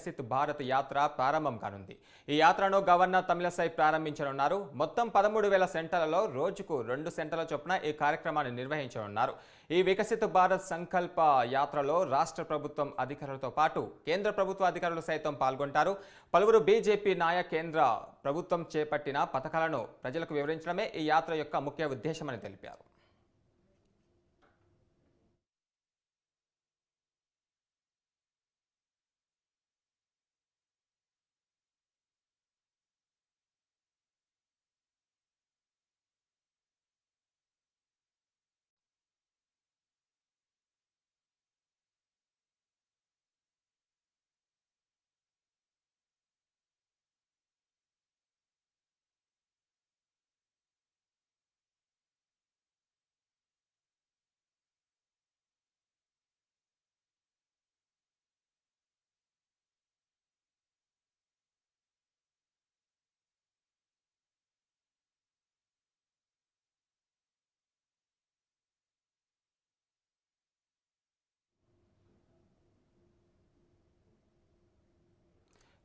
వికసిత్ భారత్ యాత్ర ప్రారంభం కానుంది. ఈ యాత్రను గవర్నర్ తమిళసై ప్రారంభించనున్నారు. మొత్తం పదమూడు వేల సెంటర్లలో రోజుకు రెండు సెంటర్ల చొప్పున ఈ కార్యక్రమాన్ని నిర్వహించనున్నారు. ఈ వికసిత్ భారత్ సంకల్ప యాత్రలో రాష్ట్ర ప్రభుత్వం అధికారులతో పాటు కేంద్ర ప్రభుత్వ అధికారులు సైతం పాల్గొంటారు. పలువురు బీజేపీ నాయ కేంద్ర ప్రభుత్వం చేపట్టిన పథకాలను ప్రజలకు వివరించడమే ఈ యాత్ర యొక్క ముఖ్య ఉద్దేశమని తెలిపారు.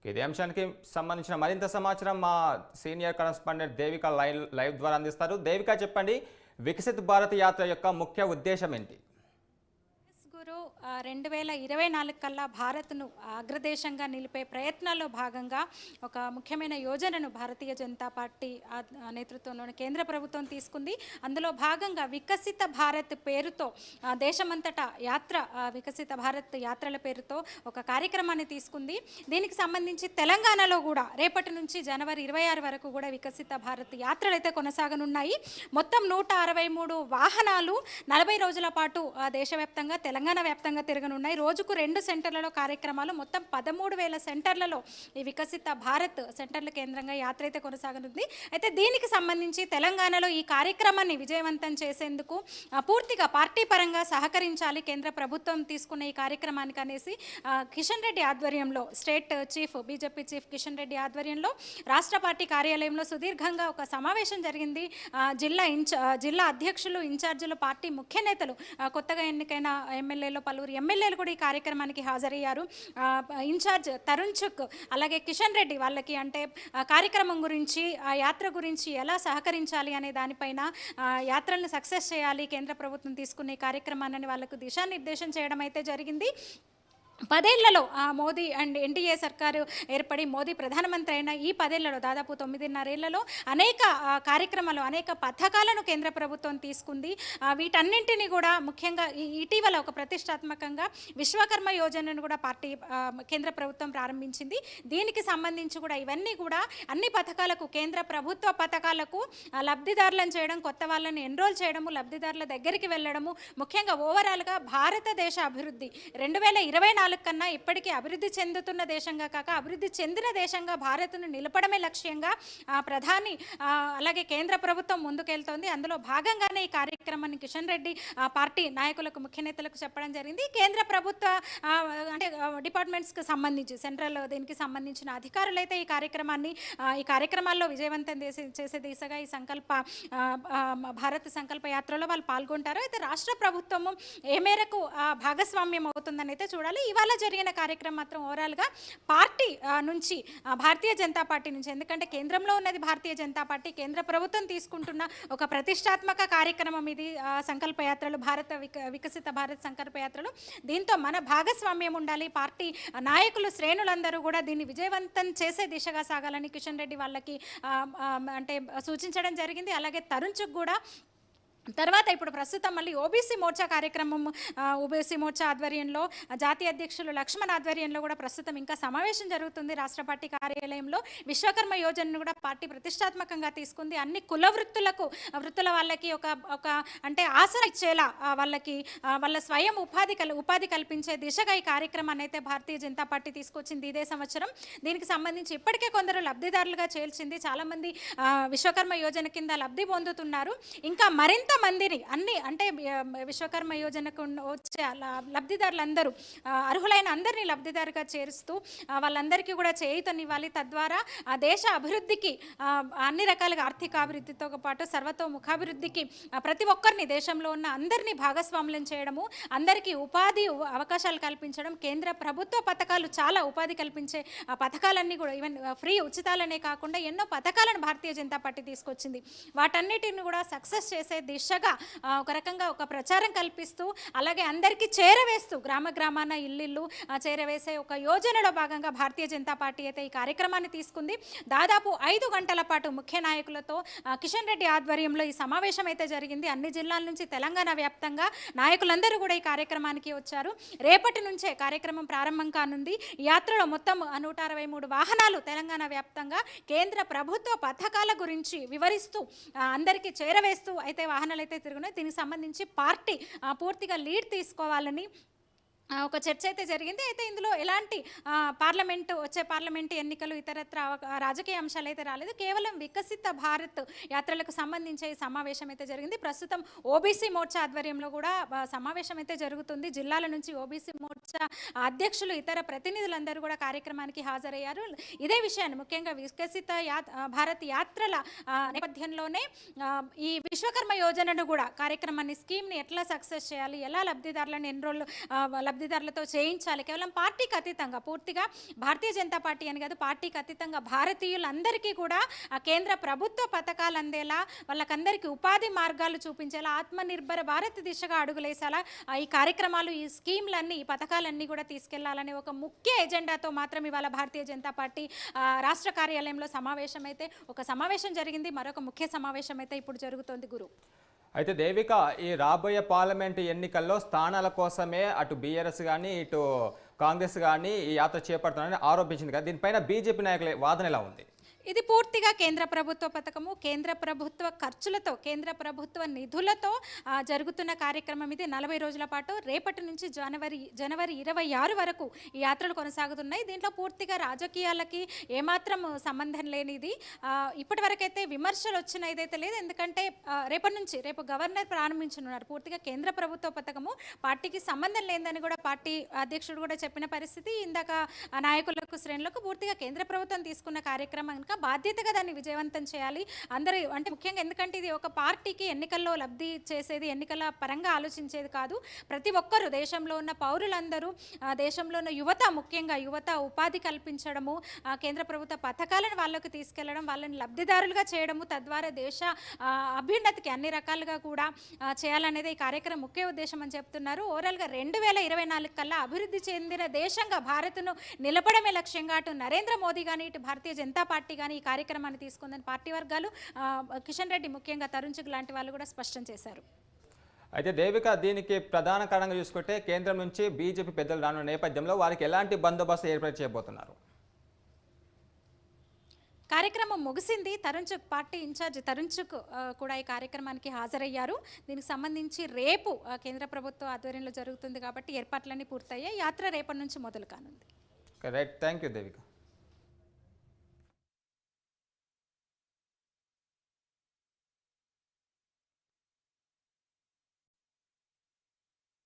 ఇదే అంశానికి సంబంధించిన మరింత సమాచారం మా senior correspondent Devika live live ద్వారా అందిస్తారు. దేవిక చెప్పండి వికసిత్ భారత్ యాత్ర యొక్క ముఖ్య ఉద్దేశం ఏంటి? ఎస్ రెండు వేల ఇరవై నాలుగు కల్లా భారత్ను అగ్రదేశంగా నిలిపే ప్రయత్నాల్లో భాగంగా ఒక ముఖ్యమైన యోజనను భారతీయ జనతా పార్టీ నేతృత్వంలోని కేంద్ర ప్రభుత్వం తీసుకుంది. అందులో భాగంగా వికసిత భారత్ పేరుతో దేశమంతటా యాత్ర వికసిత భారత్ యాత్రల పేరుతో ఒక కార్యక్రమాన్ని తీసుకుంది. దీనికి సంబంధించి తెలంగాణలో కూడా రేపటి నుంచి జనవరి ఇరవై ఆరు వరకు కూడా వికసిత భారత్ యాత్రలు అయితే కొనసాగనున్నాయి. మొత్తం నూట అరవై మూడు వాహనాలు నలభై రోజుల పాటు దేశవ్యాప్తంగా తెలంగాణ వ్యాప్తంగా తిరగనున్నాయి. రోజుకు రెండు సెంటర్లలో కార్యక్రమాలు మొత్తం పదమూడు వేల సెంటర్లలో ఈ వికసిత భారత్ సెంటర్ల కేంద్రంగా యాత్ర అయితే కొనసాగనుంది. అయితే దీనికి సంబంధించి తెలంగాణలో ఈ కార్యక్రమాన్ని విజయవంతం చేసేందుకు పూర్తిగా పార్టీ పరంగా సహకరించాలి కేంద్ర ప్రభుత్వం తీసుకున్న ఈ కార్యక్రమానికి అనేసి కిషన్ రెడ్డి ఆధ్వర్యంలో state chief BJP chief Kishan Reddy ఆధ్వర్యంలో రాష్ట్ర పార్టీ కార్యాలయంలో సుదీర్ఘంగా ఒక సమావేశం జరిగింది. జిల్లా ఇన్ జిల్లా అధ్యక్షులు ఇన్ఛార్జీలు పార్టీ ముఖ్య నేతలు కొత్తగా ఎన్నికైన ఎమ్మెల్యేలో పలువురు ఎమ్మెల్యేలు కూడా ఈ కార్యక్రమానికి హాజరయ్యారు. ఇన్ఛార్జ్ తరుణ్ చుక్ అలాగే కిషన్ రెడ్డి వాళ్ళకి అంటే కార్యక్రమం గురించి ఆ యాత్ర గురించి ఎలా సహకరించాలి అనే దానిపైన యాత్రలను సక్సెస్ చేయాలి కేంద్ర ప్రభుత్వం తీసుకునే కార్యక్రమాన్ని వాళ్ళకు దిశానిర్దేశం చేయడం అయితే జరిగింది. పదేళ్ళలో ఆ మోదీ అండ్ ఎన్డీఏ సర్కారు ఏర్పడి మోదీ ప్రధానమంత్రి అయిన ఈ పదేళ్ళలో దాదాపు తొమ్మిదిన్నరేళ్ళలో అనేక కార్యక్రమాలు అనేక పథకాలను కేంద్ర ప్రభుత్వం తీసుకుంది. వీటన్నింటినీ కూడా ముఖ్యంగా ఇటీవల ఒక ప్రతిష్టాత్మకంగా విశ్వకర్మ యోజనను కూడా పార్టీ కేంద్ర ప్రభుత్వం ప్రారంభించింది. దీనికి సంబంధించి కూడా ఇవన్నీ కూడా అన్ని పథకాలకు కేంద్ర ప్రభుత్వ పథకాలకు లబ్ధిదారులను చేయడం కొత్త వాళ్ళని ఎన్రోల్ చేయడము లబ్ధిదారుల దగ్గరికి వెళ్ళడము ముఖ్యంగా ఓవరాల్గా భారతదేశ అభివృద్ధి. రెండు వేల ఇరవై నాలుగు కన్నా ఇప్పటికీ అభివృద్ధి చెందుతున్న దేశంగా కాక అభివృద్ధి చెందిన దేశంగా భారత్ను నిలపడమే లక్ష్యంగా ప్రధాని అలాగే కేంద్ర ప్రభుత్వం ముందుకెళ్తోంది. అందులో భాగంగానే ఈ కార్యక్రమాన్ని కిషన్ రెడ్డి పార్టీ నాయకులకు ముఖ్య నేతలకు చెప్పడం జరిగింది. కేంద్ర ప్రభుత్వ అంటే డిపార్ట్మెంట్స్కి సంబంధించి సెంట్రల్ దీనికి సంబంధించిన అధికారులు అయితే ఈ కార్యక్రమాన్ని ఈ కార్యక్రమాల్లో విజయవంతం చేసే చేసే దిశగా ఈ సంకల్ప భారత భారత్ సంకల్ప యాత్రలో వాళ్ళు పాల్గొంటారు. అయితే రాష్ట్ర ప్రభుత్వము ఏ మేరకు భాగస్వామ్యం అవుతుందని అయితే చూడాలి ఇవాళ జరిగిన కార్యక్రమం మాత్రం ఓవరాల్గా పార్టీ నుంచి భారతీయ జనతా పార్టీ నుంచి ఎందుకంటే కేంద్రంలో ఉన్నది భారతీయ జనతా పార్టీ కేంద్ర ప్రభుత్వం తీసుకుంటున్న ఒక ప్రతిష్టాత్మక కార్యక్రమం ఇది సంకల్పయాత్రలు భారత విక వికసిత భారత్ సంకల్పయాత్రలు దీంతో మన భాగస్వామ్యం ఉండాలి పార్టీ నాయకులు శ్రేణులందరూ కూడా దీన్ని విజయవంతం చేసే దిశగా సాగాలని కిషన్ రెడ్డి వాళ్ళకి అంటే సూచించడం జరిగింది. అలాగే తరుణ్చుక్ కూడా తర్వాత ఇప్పుడు ప్రస్తుతం మళ్ళీ ఓబీసీ మోర్చా కార్యక్రమం ఓబీసీ మోర్చా ఆధ్వర్యంలో జాతీయ అధ్యక్షులు లక్ష్మణ్ ఆధ్వర్యంలో కూడా ప్రస్తుతం ఇంకా సమావేశం జరుగుతుంది రాష్ట్ర పార్టీ కార్యాలయంలో. విశ్వకర్మ యోజనను కూడా పార్టీ ప్రతిష్టాత్మకంగా తీసుకుంది. అన్ని కుల వృత్తులకు వృత్తుల వాళ్ళకి ఒక ఒక అంటే ఆశ ఇచ్చేలా వాళ్ళకి వాళ్ళ స్వయం ఉపాధి కల్ ఉపాధి కల్పించే దిశగా ఈ కార్యక్రమాన్ని అయితే భారతీయ జనతా పార్టీ తీసుకొచ్చింది ఇదే సంవత్సరం. దీనికి సంబంధించి ఇప్పటికే కొందరు లబ్ధిదారులుగా చేల్చింది చాలామంది విశ్వకర్మ యోజన కింద లబ్ధి పొందుతున్నారు. ఇంకా మరింత మందిని అన్ని అంటే విశ్వకర్మ యోజనకు వచ్చే లబ్ధిదారులందరూ అర్హులైన అందరినీ లబ్ధిదారుగా చేరుస్తూ వాళ్ళందరికీ కూడా చేయుతనివ్వాలి. తద్వారా ఆ దేశ అభివృద్ధికి అన్ని రకాలుగా ఆర్థిక అభివృద్ధితో పాటు సర్వతోముఖాభివృద్ధికి ప్రతి ఒక్కరిని దేశంలో ఉన్న అందరినీ భాగస్వాములను చేయడము అందరికీ ఉపాధి అవకాశాలు కల్పించడం కేంద్ర ప్రభుత్వ పథకాలు చాలా ఉపాధి కల్పించే ఆ పథకాలన్నీ కూడా ఈవెన్ ఫ్రీ ఉచితాలనే కాకుండా ఎన్నో పథకాలను భారతీయ జనతా పార్టీ తీసుకొచ్చింది. వాటన్నిటిని కూడా సక్సెస్ చేసే దిశగా ఒక రకంగా ఒక ప్రచారం కల్పిస్తూ అలాగే అందరికీ చేరవేస్తూ గ్రామ గ్రామాన ఇల్లు చేరవేసే ఒక యోజనలో భాగంగా భారతీయ జనతా పార్టీ అయితే ఈ కార్యక్రమాన్ని తీసుకుంది. దాదాపు ఐదు గంటల పాటు ముఖ్య నాయకులతో కిషన్ రెడ్డి ఆధ్వర్యంలో ఈ సమావేశం అయితే జరిగింది. అన్ని జిల్లాల నుంచి తెలంగాణ వ్యాప్తంగా నాయకులందరూ కూడా ఈ కార్యక్రమానికి వచ్చారు. రేపటి నుంచే కార్యక్రమం ప్రారంభం కానుంది. ఈ యాత్రలో మొత్తం నూట అరవై మూడు వాహనాలు తెలంగాణ వ్యాప్తంగా కేంద్ర ప్రభుత్వ పథకాల గురించి వివరిస్తూ అందరికీ చేరవేస్తూ అయితే వాహనాలు అయితే తిరుగున్నాయి దీనికి సంబంధించి పార్టీ ఆ, పూర్తిగా లీడ్ తీసుకోవాలని ఒక చర్చ అయితే జరిగింది. అయితే ఇందులో ఎలాంటి పార్లమెంట్ పార్లమెంటు వచ్చే పార్లమెంట్ ఎన్నికలు ఇతరత్ర రాజకీయ అంశాలు అయితే రాలేదు. కేవలం వికసిత భారత్ యాత్రలకు సంబంధించి సమావేశం అయితే జరిగింది. ప్రస్తుతం ఓబీసీ మోర్చా ఆధ్వర్యంలో కూడా సమావేశం అయితే జరుగుతుంది. జిల్లాల నుంచి ఓబీసీ మోర్చా అధ్యక్షులు ఇతర ప్రతినిధులందరూ కూడా కార్యక్రమానికి హాజరయ్యారు. ఇదే విషయాన్ని ముఖ్యంగా వికసిత భారత్ యాత్రల నేపథ్యంలోనే ఈ విశ్వకర్మ యోజనను కూడా కార్యక్రమాన్ని స్కీమ్ని ఎట్లా సక్సెస్ చేయాలి ఎలా లబ్ధిదారులను ఎన్రోల్ లబ్ధిదారులతో చేయించాలి. కేవలం పార్టీకి అతీతంగా పూర్తిగా భారతీయ జనతా పార్టీ అని కాదు పార్టీకి అతీతంగా భారతీయులందరికీ కూడా ఆ కేంద్ర ప్రభుత్వ పథకాలు అందేలా వాళ్ళకందరికీ ఉపాధి మార్గాలు చూపించేలా ఆత్మనిర్భర భారత్ దిశగా అడుగులేసేలా ఈ కార్యక్రమాలు ఈ స్కీమ్లన్నీ ఈ పథకాలన్నీ కూడా తీసుకెళ్ళాలనే ఒక ముఖ్య ఎజెండాతో మాత్రం ఇవాళ భారతీయ జనతా పార్టీ రాష్ట్ర కార్యాలయంలో సమావేశం అయితే ఒక సమావేశం జరిగింది. మరొక ముఖ్య సమావేశం అయితే ఇప్పుడు జరుగుతోంది గురు. అయితే దేవిక ఈ రాబోయే పార్లమెంటు ఎన్నికల్లో స్థానాల కోసమే అటు బీఆర్ఎస్ కానీ ఇటు కాంగ్రెస్ కానీ ఈ యాత్ర చేపడుతున్నారని ఆరోపించింది కదా. దీనిపైన బీజేపీ నాయకుల వాదన ఎలా ఉంది? ఇది పూర్తిగా కేంద్ర ప్రభుత్వ పథకము కేంద్ర ప్రభుత్వ ఖర్చులతో కేంద్ర ప్రభుత్వ నిధులతో జరుగుతున్న కార్యక్రమం ఇది. నలభై రోజుల పాటు రేపటి నుంచి జనవరి జనవరి ఇరవై ఆరు వరకు ఈ యాత్రలు కొనసాగుతున్నాయి. దీంట్లో పూర్తిగా రాజకీయాలకి ఏమాత్రం సంబంధం లేనిది. ఇప్పటివరకైతే ఇప్పటి వరకైతే విమర్శలు వచ్చిన ఇదైతే లేదు ఎందుకంటే రేపటి నుంచి రేపు గవర్నర్ ప్రారంభించనున్నారు పూర్తిగా కేంద్ర ప్రభుత్వ పథకము పార్టీకి సంబంధం లేదని కూడా పార్టీ అధ్యక్షుడు కూడా చెప్పిన పరిస్థితి. ఇందాక నాయకులకు శ్రేణులకు పూర్తిగా కేంద్ర ప్రభుత్వం తీసుకున్న కార్యక్రమం కనుక బాధ్యతగా దాన్ని విజయవంతం చేయాలి. అందరూ అంటే ముఖ్యంగా ఎందుకంటే ఇది ఒక పార్టీకి ఎన్నికల్లో లబ్ధి చేసేది ఎన్నికల పరంగా ఆలోచించేది కాదు. ప్రతి ఒక్కరూ దేశంలో ఉన్న పౌరులందరూ దేశంలో ఉన్న యువత ముఖ్యంగా యువత ఉపాధి కల్పించడము కేంద్ర ప్రభుత్వ పథకాలను వాళ్ళకు తీసుకెళ్ళడం వాళ్ళని లబ్ధిదారులుగా చేయడము తద్వారా దేశ అభ్యున్నతికి అన్ని రకాలుగా కూడా చేయాలనేది ఈ కార్యక్రమం ముఖ్య ఉద్దేశం అని చెప్తున్నారు. ఓవరాల్గా రెండు వేల ఇరవై నాలుగు కల్లా అభివృద్ధి చెందిన దేశంగా భారత్ను నిలపడమే లక్ష్యంగా అటు నరేంద్ర మోదీ కానీ ఇటు భారతీయ జనతా పార్టీ కానీ ఈ కార్యక్రమాన్ని తీసుకుందని పార్టీ వర్గాలు కిషన్ రెడ్డి ముఖ్యంగా తరుణ్ చుగ్ లాంటి వాళ్ళు కూడా స్పష్టం చేశారు. అయితే దేవిక దీనికి ప్రధాన కారణంగా చూసుకుంటే కేంద్రం నుంచి బీజేపీ పెద్దలు రానున్న నేపథ్యంలో వారికి ఎలాంటి బందోబస్తు ఏర్పాటు చేయబోతున్నారు? కార్యక్రమం ముగిసింది. తరుణ్ చుక్ పార్టీ ఇన్ఛార్జ్ తరుణ్ చుక్ కూడా ఈ కార్యక్రమానికి హాజరయ్యారు. దీనికి సంబంధించి రేపు కేంద్ర ప్రభుత్వ ఆధ్వర్యంలో జరుగుతుంది కాబట్టి ఏర్పాట్లన్నీ పూర్తయ్యాయి. యాత్ర రేపటి నుంచి మొదలు కానుంది. Right thank you Devika.